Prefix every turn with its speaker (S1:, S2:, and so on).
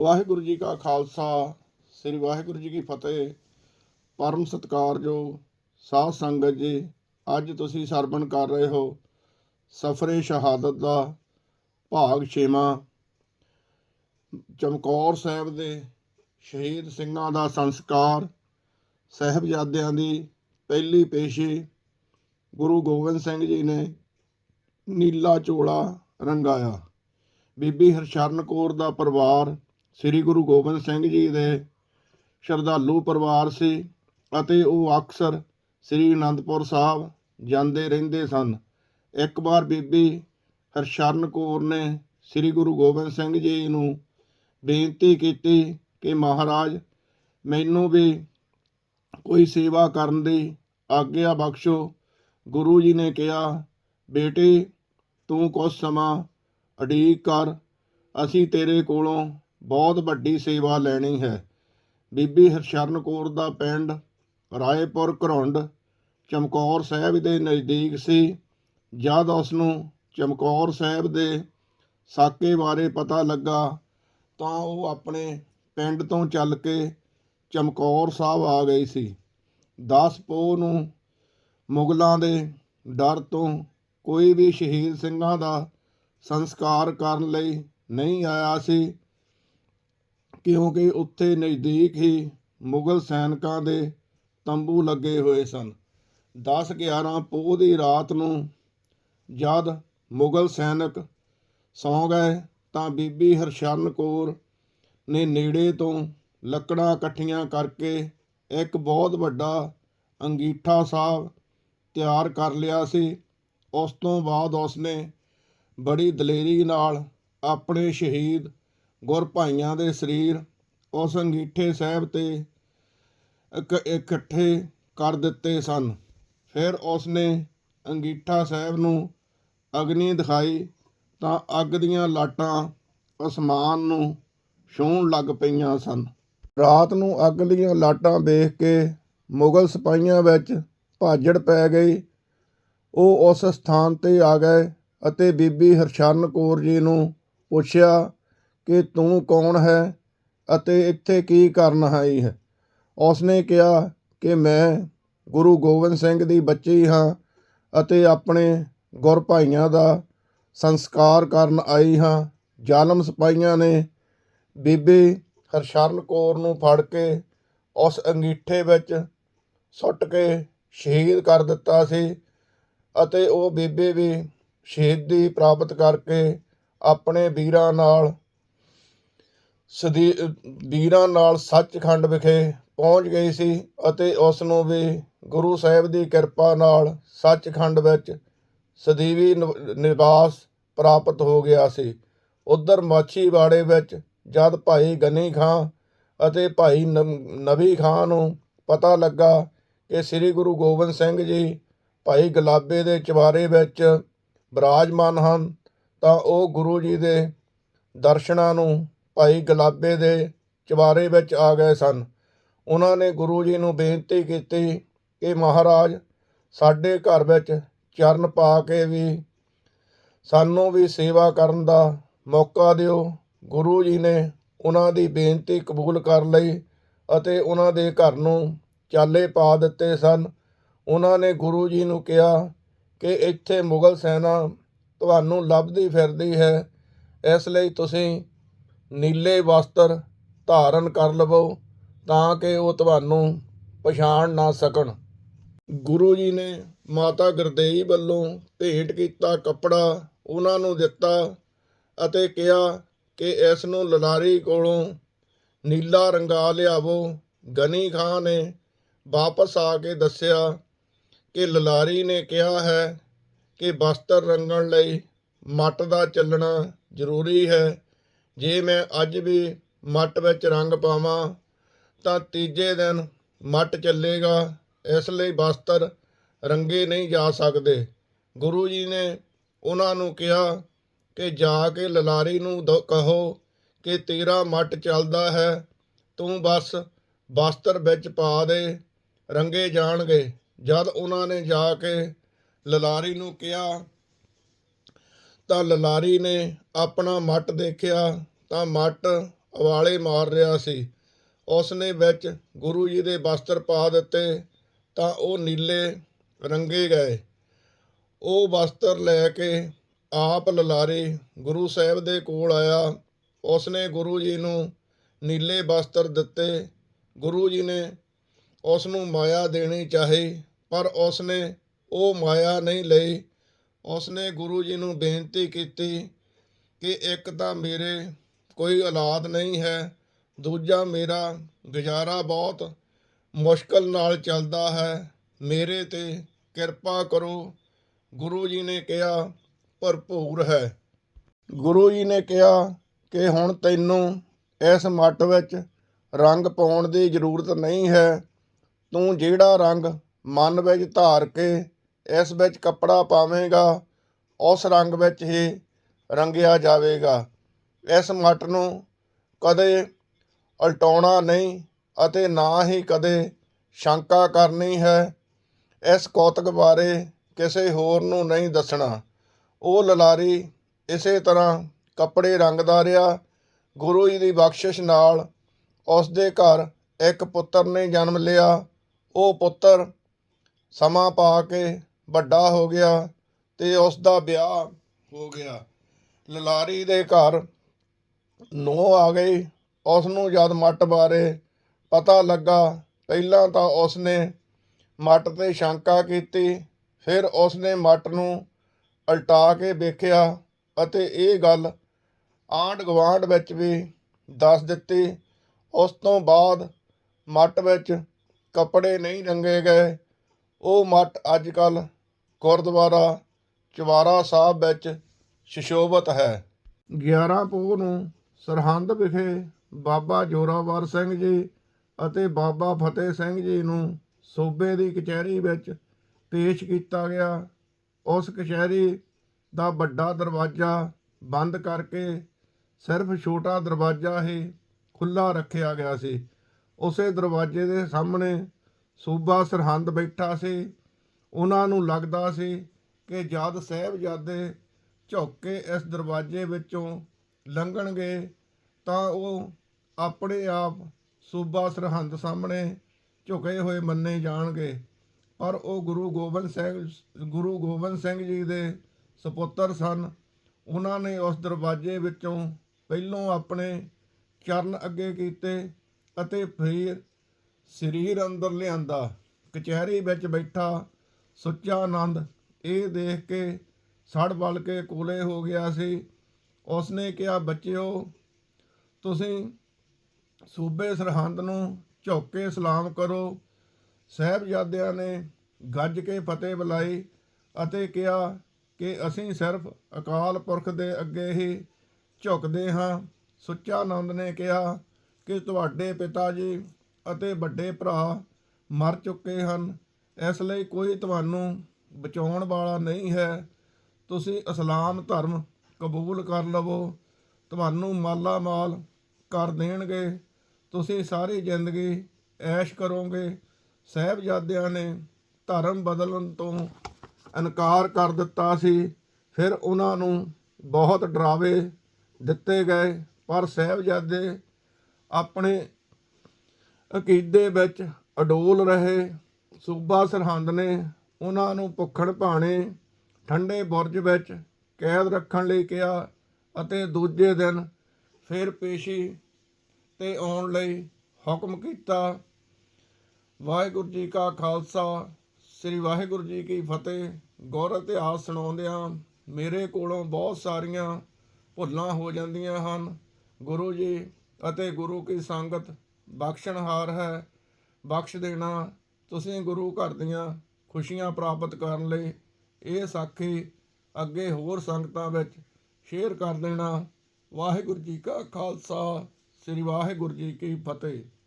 S1: ਵਾਹਿਗੁਰੂ ਜੀ ਕਾ ਖਾਲਸਾ, ਸ੍ਰੀ ਵਾਹਿਗੁਰੂ ਜੀ ਕੀ ਫਤਿਹ। ਪਰਮ ਸਤਿਕਾਰਯੋਗ ਸਾਧ ਸੰਗਤ ਜੀ, ਅੱਜ ਤੁਸੀਂ ਸਰਵਣ ਕਰ ਰਹੇ ਹੋ ਸਫਰੇ ਸ਼ਹਾਦਤ ਦਾ ਭਾਗ 6ਵਾਂ ਚਮਕੌਰ ਸਾਹਿਬ ਦੇ ਸ਼ਹੀਦ ਸਿੰਘਾਂ ਦਾ ਸੰਸਕਾਰ, ਸਹਿਬਜ਼ਾਦਿਆਂ ਦੀ ਪਹਿਲੀ ਪੇਸ਼ੀ ਗੁਰੂ ਗੋਬਿੰਦ ਸਿੰਘ ਜੀ ਨੇ ਨੀਲਾ ਚੋਲਾ ਰੰਗਾਇਆ। ਬੀਬੀ ਹਰਸ਼ਰਨ ਕੌਰ ਦਾ ਪਰਿਵਾਰ ਸ੍ਰੀ ਗੁਰੂ ਗੋਬਿੰਦ ਸਿੰਘ ਜੀ ਦੇ ਸ਼ਰਧਾਲੂ ਪਰਿਵਾਰ ਸੀ ਅਤੇ ਉਹ ਅਕਸਰ ਸ੍ਰੀ ਅਨੰਦਪੁਰ ਸਾਹਿਬ ਜਾਂਦੇ ਰਹਿੰਦੇ ਸਨ। ਇੱਕ ਵਾਰ ਬੀਬੀ ਹਰਸ਼ਰਨ ਕੌਰ ਨੇ ਸ੍ਰੀ ਗੁਰੂ ਗੋਬਿੰਦ ਸਿੰਘ ਜੀ ਨੂੰ ਬੇਨਤੀ ਕੀਤੀ ਕਿ ਮਹਾਰਾਜ, ਮੈਨੂੰ ਵੀ ਕੋਈ ਸੇਵਾ ਕਰਨ ਦੀ ਆਗਿਆ ਬਖਸ਼ੋ। ਗੁਰੂ ਜੀ ਨੇ ਕਿਹਾ, ਬੇਟੀ, ਤੂੰ ਕੁਝ ਸਮਾਂ ਅਡੀਕ ਕਰ, ਅਸੀਂ ਤੇਰੇ ਕੋਲੋਂ ਬਹੁਤ ਵੱਡੀ ਸੇਵਾ ਲੈਣੀ ਹੈ। ਬੀਬੀ ਹਰਸ਼ਰਨ ਕੌਰ ਦਾ ਪਿੰਡ ਰਾਏਪੁਰ ਘਰੁੰਡ ਚਮਕੌਰ ਸਾਹਿਬ ਦੇ ਨਜ਼ਦੀਕ ਸੀ। ਜਦ ਉਸ ਨੂੰ ਚਮਕੌਰ ਸਾਹਿਬ ਦੇ ਸਾਕੇ ਬਾਰੇ ਪਤਾ ਲੱਗਾ ਤਾਂ ਉਹ ਆਪਣੇ ਪਿੰਡ ਤੋਂ ਚੱਲ ਕੇ ਚਮਕੌਰ ਸਾਹਿਬ ਆ ਗਈ ਸੀ। 10 ਪੋਹ ਨੂੰ ਮੁਗਲਾਂ ਦੇ ਡਰ ਤੋਂ ਕੋਈ ਵੀ ਸ਼ਹੀਦ ਸਿੰਘਾਂ ਦਾ ਸੰਸਕਾਰ ਕਰਨ ਲਈ ਨਹੀਂ ਆਇਆ ਸੀ। ਕਿਉਂਕਿ ਉੱਥੇ ਨਜ਼ਦੀਕ ਹੀ ਮੁਗਲ ਸੈਨਿਕਾਂ ਦੇ ਤੰਬੂ ਲੱਗੇ ਹੋਏ ਸਨ। 10 11 ਪੋਹ ਦੀ ਰਾਤ ਨੂੰ ਜਦ ਮੁਗਲ ਸੈਨਿਕ ਸੌਂ ਗਏ ਤਾਂ ਬੀਬੀ ਹਰਸ਼ਰਨ ਕੌਰ ਨੇ ਨੇੜੇ ਤੋਂ ਲੱਕੜਾਂ ਇਕੱਠੀਆਂ ਕਰਕੇ ਇੱਕ ਬਹੁਤ ਵੱਡਾ ਅੰਗੀਠਾ ਸਾਹਿਬ ਤਿਆਰ ਕਰ ਲਿਆ ਸੀ। ਉਸ ਤੋਂ ਬਾਅਦ ਉਸਨੇ ਬੜੀ ਦਲੇਰੀ ਨਾਲ ਆਪਣੇ ਸ਼ਹੀਦ ਗੁਰਭਾਈਆਂ ਦੇ ਸਰੀਰ ਉਸ ਅੰਗੀਠੇ ਸਾਹਿਬ ਤੇ ਇਕੱਠੇ ਕਰ ਦਿੱਤੇ ਸਨ। ਫਿਰ ਉਸਨੇ ਅੰਗੀਠਾ ਸਾਹਿਬ ਨੂੰ ਅਗਨੀ ਦਿਖਾਈ ਤਾਂ ਅੱਗ ਦੀਆਂ ਲਾਟਾਂ ਅਸਮਾਨ ਨੂੰ ਛੂਹਣ ਲੱਗ ਪਈਆਂ ਸਨ। ਰਾਤ ਨੂੰ ਅੱਗ ਦੀਆਂ ਲਾਟਾਂ ਵੇਖ ਕੇ ਮੁਗਲ ਸਿਪਾਹੀਆਂ ਵਿੱਚ ਭਾਜੜ ਪੈ ਗਈ। ਉਹ ਉਸ ਸਥਾਨ ਤੇ ਆ ਗਏ ਅਤੇ ਬੀਬੀ ਹਰਸ਼ਨ ਕੌਰ ਜੀ ਨੂੰ ਪੁੱਛਿਆ ਕਿ ਤੂੰ ਕੌਣ ਹੈ ਅਤੇ ਇੱਥੇ ਕੀ ਕਰਨ ਆਈ ਹੈ? ਉਸਨੇ ਕਿਹਾ ਕਿ ਮੈਂ ਗੁਰੂ ਗੋਬਿੰਦ ਸਿੰਘ ਦੀ ਬੱਚੀ ਹਾਂ ਅਤੇ ਆਪਣੇ ਗੁਰ ਭਾਈਆਂ ਦਾ ਸੰਸਕਾਰ ਕਰਨ ਆਈ ਹਾਂ। ਜ਼ਾਲਮ ਸਿਪਾਹੀਆਂ ਨੇ ਬੀਬੀ ਹਰਸ਼ਰਨ ਕੌਰ ਨੂੰ ਫੜ ਕੇ ਉਸ ਅੰਗੀਠੇ ਵਿੱਚ ਸੁੱਟ ਕੇ ਸ਼ਹੀਦ ਕਰ ਦਿੱਤਾ ਸੀ ਅਤੇ ਉਹ ਬੀਬੀ ਵੀ ਸ਼ਹੀਦੀ ਪ੍ਰਾਪਤ ਕਰਕੇ ਆਪਣੇ ਵੀਰਾਂ ਨਾਲ ਸਦੀ, ਵੀਰਾਂ ਨਾਲ ਸੱਚਖੰਡ ਵਿਖੇ ਪਹੁੰਚ ਗਈ ਸੀ ਅਤੇ ਉਸ ਨੂੰ ਵੀ ਗੁਰੂ ਸਾਹਿਬ ਦੀ ਕਿਰਪਾ ਨਾਲ ਸੱਚਖੰਡ ਵਿੱਚ ਸਦੀਵੀ ਨਿ- ਨਿਵਾਸ ਪ੍ਰਾਪਤ ਹੋ ਗਿਆ ਸੀ। ਉਧਰ ਮਾਛੀਵਾੜੇ ਵਿੱਚ ਜਦ ਭਾਈ ਗਨੀ ਖਾਂ ਅਤੇ ਭਾਈ ਨਵ- ਨਵੀ ਖਾਂ ਨੂੰ ਪਤਾ ਲੱਗਾ ਕਿ ਸ੍ਰੀ ਗੁਰੂ ਗੋਬਿੰਦ ਸਿੰਘ ਜੀ ਭਾਈ ਗੁਲਾਬੇ ਦੇ ਚਵਾਰੇ ਵਿੱਚ ਬਿਰਾਜਮਾਨ ਹਨ, ਤਾਂ ਉਹ ਗੁਰੂ ਜੀ ਦੇ ਦਰਸ਼ਨਾਂ ਨੂੰ ਭਾਈ ਗੁਲਾਬੇ ਦੇ ਚਵਾਰੇ ਵਿੱਚ ਆ ਗਏ ਸਨ। ਉਹਨਾਂ ਨੇ ਗੁਰੂ ਜੀ ਨੂੰ ਬੇਨਤੀ ਕੀਤੀ ਕਿ ਮਹਾਰਾਜ, ਸਾਡੇ ਘਰ ਵਿੱਚ ਚਰਨ ਪਾ ਕੇ ਵੀ ਸਾਨੂੰ ਵੀ ਸੇਵਾ ਕਰਨ ਦਾ ਮੌਕਾ ਦਿਓ। ਗੁਰੂ ਜੀ ਨੇ ਉਹਨਾਂ ਦੀ ਬੇਨਤੀ ਕਬੂਲ ਕਰ ਲਈ ਅਤੇ ਉਹਨਾਂ ਦੇ ਘਰ ਨੂੰ ਚਾਲੇ ਪਾ ਦਿੱਤੇ ਸਨ। ਉਹਨਾਂ ਨੇ ਗੁਰੂ ਜੀ ਨੂੰ ਕਿਹਾ ਕਿ ਇੱਥੇ ਮੁਗਲ ਸੈਨਾ ਤੁਹਾਨੂੰ ਲੱਭਦੀ ਫਿਰਦੀ ਹੈ। ਇਸ ਲਈ ਤੁਸੀਂ ਨੀਲੇ ਵਸਤਰ ਧਾਰਨ ਕਰ ਲਵੋ ਤਾਂ ਕਿ ਉਹ ਤੁਹਾਨੂੰ ਪਛਾਣ ਨਾ ਸਕਣ। ਗੁਰੂ ਜੀ ਨੇ ਮਾਤਾ ਗੁਰਦੇਈ ਵੱਲੋਂ ਭੇਂਟ ਕੀਤਾ ਕੱਪੜਾ ਉਹਨਾਂ ਨੂੰ ਦਿੱਤਾ ਅਤੇ ਕਿਹਾ ਕਿ ਇਸ ਨੂੰ ਲਲਾਰੀ ਕੋਲੋਂ ਨੀਲਾ ਰੰਗਾ ਲਿਆਵੋ। ਗਨੀ ਖਾਂ ਨੇ ਵਾਪਸ ਆ ਕੇ ਦੱਸਿਆ ਕਿ ਲਲਾਰੀ ਨੇ ਕਿਹਾ ਹੈ ਕਿ ਬਸਤਰ ਰੰਗਣ ਲਈ ਮੱਟ ਦਾ ਚੱਲਣਾ ਜ਼ਰੂਰੀ ਹੈ। ਜੇ ਮੈਂ ਅੱਜ ਵੀ ਮੱਟ ਵਿੱਚ ਰੰਗ ਪਾਵਾਂ, ਤਾਂ ਤੀਜੇ ਦਿਨ ਮੱਟ ਚੱਲੇਗਾ। ਇਸ ਲਈ ਬਸਤਰ ਰੰਗੇ ਨਹੀਂ ਜਾ ਸਕਦੇ। ਗੁਰੂ ਜੀ ਨੇ ਉਹਨਾਂ ਨੂੰ ਕਿਹਾ ਕਿ ਜਾ ਕੇ ਲਲਾਰੀ ਨੂੰ ਦ- ਕਹੋ ਕਿ ਤੇਰਾ ਮੱਟ ਚੱਲਦਾ ਹੈ, ਤੂੰ ਬਸ ਬਸਤਰ ਵਿੱਚ ਪਾ ਦੇ, ਰੰਗੇ ਜਾਣਗੇ। ਜਦ ਉਹਨਾਂ ਨੇ ਜਾ ਕੇ ਲਲਾਰੀ ਨੂੰ ਕਿਹਾ, ਤਾਂ ਲਲਾਰੀ ਨੇ ਆਪਣਾ ਮੱਟ ਦੇਖਿਆ। ਤਾਂ ਮੱਟ ਉਵਾਲੇ ਮਾਰ ਰਿਹਾ ਸੀ। ਉਸ ਨੇ ਵਿੱਚ ਗੁਰੂ ਜੀ ਦੇ ਵਸਤਰ ਪਾ ਦਿੱਤੇ ਤਾਂ ਉਹ ਨੀਲੇ ਰੰਗੇ ਗਏ। ਉਹ ਵਸਤਰ ਲੈ ਕੇ ਆਪ ਲਲਾਰੇ ਗੁਰੂ ਸਾਹਿਬ ਦੇ ਕੋਲ ਆਇਆ। ਉਸ ਨੇ ਗੁਰੂ ਜੀ ਨੂੰ ਨੀਲੇ ਵਸਤਰ ਦਿੱਤੇ। ਗੁਰੂ ਜੀ ਨੇ ਉਸ ਨੂੰ ਮਾਇਆ ਦੇਣੀ ਚਾਹੀ, ਪਰ ਉਸ ਨੇ ਉਹ ਮਾਇਆ ਨਹੀਂ ਲਈ। ਉਸ ਨੇ ਗੁਰੂ ਜੀ ਨੂੰ ਬੇਨਤੀ ਕੀਤੀ ਕਿ ਇੱਕ ਤਾਂ ਮੇਰੇ ਕੋਈ ਔਲਾਦ ਨਹੀਂ ਹੈ। ਦੂਜਾ ਮੇਰਾ ਗੁਜ਼ਾਰਾ ਬਹੁਤ ਮੁਸ਼ਕਲ ਨਾਲ ਚੱਲਦਾ ਹੈ। ਮੇਰੇ ਤੇ ਕਿਰਪਾ ਕਰੋ। ਗੁਰੂ ਜੀ ਨੇ ਕਿਹਾ, ਭਰਪੂਰ ਹੈ। ਗੁਰੂ ਜੀ ਨੇ ਕਿਹਾ ਕਿ ਹੁਣ ਤੈਨੂੰ ਇਸ ਮੱਟ ਵਿੱਚ ਰੰਗ ਪਾਉਣ ਦੀ ਜ਼ਰੂਰਤ ਨਹੀਂ ਹੈ। ਤੂੰ ਜਿਹੜਾ ਰੰਗ ਮਨ ਵਿੱਚ ਧਾਰ ਕੇ ਇਸ ਵਿੱਚ ਕੱਪੜਾ ਪਾਵੇਂਗਾ, ਉਸ ਰੰਗ ਵਿੱਚ ਹੀ ਰੰਗਿਆ ਜਾਵੇਗਾ। ਇਸ ਮੱਟ ਨੂੰ ਕਦੇ ਉਲਟਾਉਣਾ ਨਹੀਂ ਅਤੇ ਨਾ ਹੀ ਕਦੇ ਸ਼ੰਕਾ ਕਰਨੀ ਹੈ। ਇਸ ਕੌਤਕ ਬਾਰੇ ਕਿਸੇ ਹੋਰ ਨੂੰ ਨਹੀਂ ਦੱਸਣਾ। ਉਹ ਲਲਾਰੀ ਇਸੇ ਤਰ੍ਹਾਂ ਕੱਪੜੇ ਰੰਗਦਾ ਰਿਹਾ। ਗੁਰੂ ਜੀ ਦੀ ਬਖਸ਼ਿਸ਼ ਨਾਲ ਉਸ ਦੇ ਘਰ ਇੱਕ ਪੁੱਤਰ ਨੇ ਜਨਮ ਲਿਆ। ਉਹ ਪੁੱਤਰ ਸਮਾਂ ਪਾ ਕੇ ਵੱਡਾ ਹੋ ਗਿਆ ਤੇ ਉਸ ਦਾ ਵਿਆਹ ਹੋ ਗਿਆ। ਲਲਾਰੀ ਦੇ ਘਰ ਨੋ ਆ ਗਈ ਉਸ ਨੂੰ ਜਦ ਮੱਟ ਬਾਰੇ ਪਤਾ ਲੱਗਾ, ਪਹਿਲਾਂ ਤਾਂ ਉਸ ਨੇ ਮੱਟ ਤੇ ਸ਼ੰਕਾ ਕੀਤੀ, ਫਿਰ ਉਸ ਨੇ ਮੱਟ ਨੂੰ ਉਲਟਾ ਕੇ ਵੇਖਿਆ ਅਤੇ ਇਹ ਗੱਲ ਆਂਢ ਗੁਆਂਢ ਵਿੱਚ ਵੀ ਦੱਸ ਦਿੱਤੀ। ਉਸ ਤੋਂ ਬਾਅਦ ਮੱਟ ਵਿੱਚ ਕੱਪੜੇ ਨਹੀਂ ਰੰਗੇ ਗਏ। ਉਹ ਮੱਟ ਅੱਜ ਕੱਲ ਗੁਰਦੁਆਰਾ ਚਵਾਰਾ ਸਾਹਿਬ ਵਿੱਚ ਸ਼ਿਸ਼ੋਭਤ ਹੈ। 11 ਪੋਹ ਨੂੰ ਸਰਹੰਦ ਵਿਖੇ ਬਾਬਾ ਜੋਰਾਵਰ ਸਿੰਘ ਜੀ ਅਤੇ ਬਾਬਾ ਫਤਿਹ ਸਿੰਘ ਜੀ ਨੂੰ ਸੂਬੇ ਦੀ ਕਚਹਿਰੀ ਵਿੱਚ ਪੇਸ਼ ਕੀਤਾ ਗਿਆ। ਉਸ ਕਚਹਿਰੀ ਦਾ ਵੱਡਾ ਦਰਵਾਜ਼ਾ ਬੰਦ ਕਰਕੇ ਸਿਰਫ ਛੋਟਾ ਦਰਵਾਜ਼ਾ ਹੀ ਖੁੱਲਾ ਰੱਖਿਆ ਗਿਆ ਸੀ। ਉਸੇ ਦਰਵਾਜ਼ੇ ਦੇ ਸਾਹਮਣੇ ਸੂਬਾ ਸਰਹੰਦ ਬੈਠਾ ਸੀ। ਉਹਨਾਂ ਨੂੰ ਲੱਗਦਾ ਸੀ ਕਿ ਜਦ ਸਾਹਿਬਜ਼ਾਦੇ ਝੁੱਕ ਕੇ ਇਸ ਦਰਵਾਜ਼ੇ ਵਿੱਚੋਂ ਲੰਘਣਗੇ ਤਾਂ ਉਹ ਆਪਣੇ ਆਪ ਸੂਬਾ ਸਰਹੰਦ ਸਾਹਮਣੇ ਝੁਕੇ ਹੋਏ ਮੰਨੇ ਜਾਣਗੇ। ਪਰ ਉਹ ਗੁਰੂ ਗੋਬਿੰਦ ਸਿੰਘ, ਗੁਰੂ ਗੋਬਿੰਦ ਸਿੰਘ ਜੀ ਦੇ ਸੁਪੁੱਤਰ ਸਨ। ਉਹਨਾਂ ਨੇ ਉਸ ਦਰਵਾਜ਼ੇ ਵਿੱਚੋਂ ਪਹਿਲੋਂ ਆਪਣੇ ਚਰਨ ਅੱਗੇ ਕੀਤੇ ਅਤੇ ਫਿਰ ਸਰੀਰ ਅੰਦਰ ਲਿਆਂਦਾ। ਕਚਹਿਰੀ ਵਿੱਚ ਬੈਠਾ ਸੁੱਚਾ ਆਨੰਦ ਇਹ ਦੇਖ ਕੇ ਸੜ ਬਲ ਕੇ ਕੋਲੇ ਹੋ ਗਿਆ ਸੀ। ਉਸਨੇ ਕਿਹਾ, ਬੱਚਿਓ, ਤੁਸੀਂ ਸੂਬੇ ਸਰਹੰਦ ਨੂੰ ਝੁੱਕ ਕੇ ਸਲਾਮ ਕਰੋ। ਸਾਹਿਬਜ਼ਾਦਿਆਂ ਨੇ ਗੱਜ ਕੇ ਫਤਿਹ ਬੁਲਾਈ ਅਤੇ ਕਿਹਾ ਕਿ ਅਸੀਂ ਸਿਰਫ ਅਕਾਲ ਪੁਰਖ ਦੇ ਅੱਗੇ ਹੀ ਝੁਕਦੇ ਹਾਂ। ਸੁੱਚਾ ਆਨੰਦ ਨੇ ਕਿਹਾ ਕਿ ਤੁਹਾਡੇ ਪਿਤਾ ਜੀ ਅਤੇ ਵੱਡੇ ਭਰਾ ਮਰ ਚੁੱਕੇ ਹਨ। ਇਸ ਲਈ ਕੋਈ ਤੁਹਾਨੂੰ ਬਚਾਉਣ ਵਾਲਾ ਨਹੀਂ ਹੈ। ਤੁਸੀਂ ਇਸਲਾਮ ਧਰਮ ਕਬੂਲ ਕਰ ਲਵੋ। ਤੁਹਾਨੂੰ ਮਾਲਾ ਮਾਲ ਕਰ ਦੇਣਗੇ। ਤੁਸੀਂ ਸਾਰੀ ਜ਼ਿੰਦਗੀ ਐਸ਼ ਕਰੋਗੇ। ਸਾਹਿਬਜ਼ਾਦਿਆਂ ਨੇ ਧਰਮ ਬਦਲਣ ਤੋਂ ਇਨਕਾਰ ਕਰ ਦਿੱਤਾ ਸੀ। ਫਿਰ ਉਹਨਾਂ ਨੂੰ ਬਹੁਤ ਡਰਾਵੇ ਦਿੱਤੇ ਗਏ। ਪਰ ਸਾਹਿਬਜ਼ਾਦੇ ਆਪਣੇ ਅਕੀਦੇ ਵਿੱਚ ਅਡੋਲ ਰਹੇ। ਸੂਬਾ ਸਰਹੰਦ ਨੇ ਉਹਨਾਂ ਨੂੰ ਭੁੱਖਣ ਭਾਣੇ, ਠੰਡੇ ਬੁਰਜ ਵਿੱਚ ਕੈਦ ਰੱਖਣ ਲਈ ਕਿਹਾ ਅਤੇ ਦੂਜੇ ਦਿਨ ਫਿਰ ਪੇਸ਼ੀ ਤੇ ਆਉਣ ਲਈ ਹੁਕਮ ਕੀਤਾ। ਵਾਹਿਗੁਰੂ ਜੀ ਕਾ ਖਾਲਸਾ, ਸ੍ਰੀ ਵਾਹਿਗੁਰੂ ਜੀ ਕੀ ਫਤਿਹ। ਗੌਰ ਇਤਿਹਾਸ ਸੁਣਾਉਂਦਿਆਂ ਮੇਰੇ ਕੋਲੋਂ ਬਹੁਤ ਸਾਰੀਆਂ ਭੁੱਲਾਂ ਹੋ ਜਾਂਦੀਆਂ ਹਨ। ਗੁਰੂ ਜੀ ਅਤੇ ਗੁਰੂ ਕੀ ਸੰਗਤ ਬਖਸ਼ਣਹਾਰ ਹੈ। ਬਖਸ਼ ਦੇਣਾ ਤੁਸੀਂ ਗੁਰੂ ਘਰ ਦੀਆਂ ਖੁਸ਼ੀਆਂ ਪ੍ਰਾਪਤ ਕਰਨ ਲਈ ਇਹ ਸਾਖੀ ਅੱਗੇ ਹੋਰ ਸੰਗਤਾਂ ਵਿੱਚ ਸ਼ੇਅਰ ਕਰ ਦੇਣਾ। ਵਾਹਿਗੁਰੂ ਜੀ ਕਾ ਖਾਲਸਾ। ਸ੍ਰੀ ਵਾਹਿਗੁਰੂ ਜੀ ਕੀ ਫਤਿਹ।